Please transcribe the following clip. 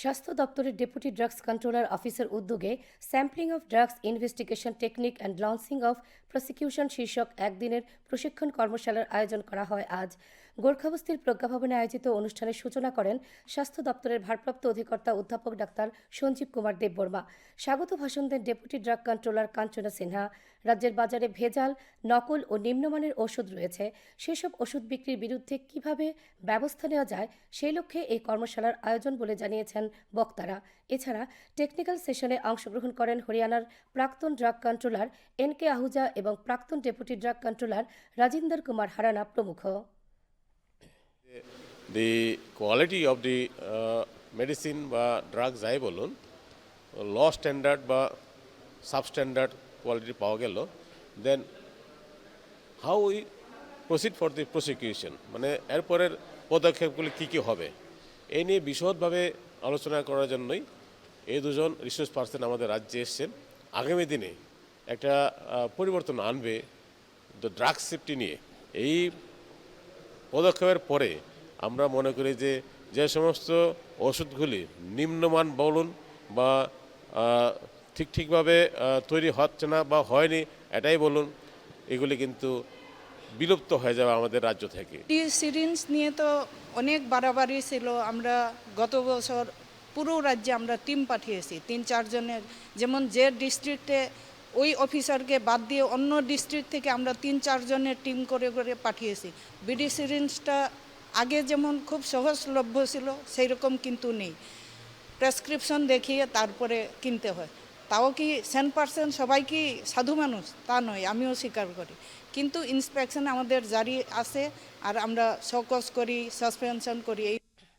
স্বাস্থ্য দপ্তরের deputy drugs controller অফিসের উদ্যোগে sampling of drugs investigation technique and launching of prosecution শীর্ষক একদিনের প্রশিক্ষণ কর্মশালার আয়োজন করা হয় আজ। গোর্খাবস্তির প্রজ্ঞাভবনে আয়োজিত অনুষ্ঠানের সূচনা করেন স্বাস্থ্য দপ্তরের ভারপ্রাপ্ত অধিকর্তা অধ্যাপক ডাক্তার সঞ্জীব কুমার দেববর্মা। স্বাগত ভাষণ দেন deputy drug controller Kanchana Sinha. রাজ্যের বাজারে ভেজাল, নকল ও নিম্নমানের ওষুধ রয়েছে। সেসব ওষুধ বিক্রির বিরুদ্ধে কীভাবে ব্যবস্থা নেওয়া যায়, সেই লক্ষ্যে এই কর্মশালার আয়োজন বলে জানিয়েছেন বক্তারা। এছাড়া টেকনিক্যাল সেশনে অংশগ্রহণ করেন হরিয়ানার প্রাক্তন drug controller N K Ahuja এবং প্রাক্তন deputy drug controller Rajinder Kumar Harana প্রমুখ। Quality of the uh, medicine বা ড্রাগ যাই বলুন ল স্ট্যান্ডার্ড বা সাবস্ট্যান্ডার্ড কোয়ালিটি পাওয়া গেল। Then how we proceed for the prosecution মানে এরপরের পদক্ষেপগুলি কী কী হবে? এই নিয়ে বিশদভাবে আলোচনা করার জন্যই এই দুজন রিসোর্স পার্সন আমাদের রাজ্যে এসছেন। আগামী দিনে একটা পরিবর্তন আনবে দ্য ড্রাগ সেফটি নিয়ে। এই পদক্ষেপের পরে আমরা মনে করি যে যে সমস্ত ওষুধগুলি নিম্নমান বলুন বা ঠিক ঠিকভাবে তৈরি হচ্ছে না বা হয়নি, এটাই বলুন। এগুলি কিন্তু বিলুপ্ত হয়ে যাবে আমাদের রাজ্য থেকে। টি সিরিঞ্জ নিয়ে তো অনেক বাড়াবাড়ি ছিল। আমরা গত বছর পুরো রাজ্যে আমরা টিম পাঠিয়েছি, তিন চারজনের যেমন যে ডিস্ট্রিক্টে ওই অফিসারকে বাদ দিয়ে অন্য ডিস্ট্রিক্ট থেকে আমরা তিন চারজনের টিম করে করে পাঠিয়েছি। বিডি সিরিঞ্জটা আগে যেমন খুব সহজলভ্য ছিল সেই রকম কিন্তু নেই। প্রেসক্রিপশন দেখিয়ে তারপরে কিনতে হয়। তাও কি সেন পার্সেন্ট সবাই কি সাধু মানুষ? তা নয়, আমিও স্বীকার করি। কিন্তু ইন্সপেকশন আমাদের জারি আছে, আর আমরা সকস করি সাসপেনশন করি, এই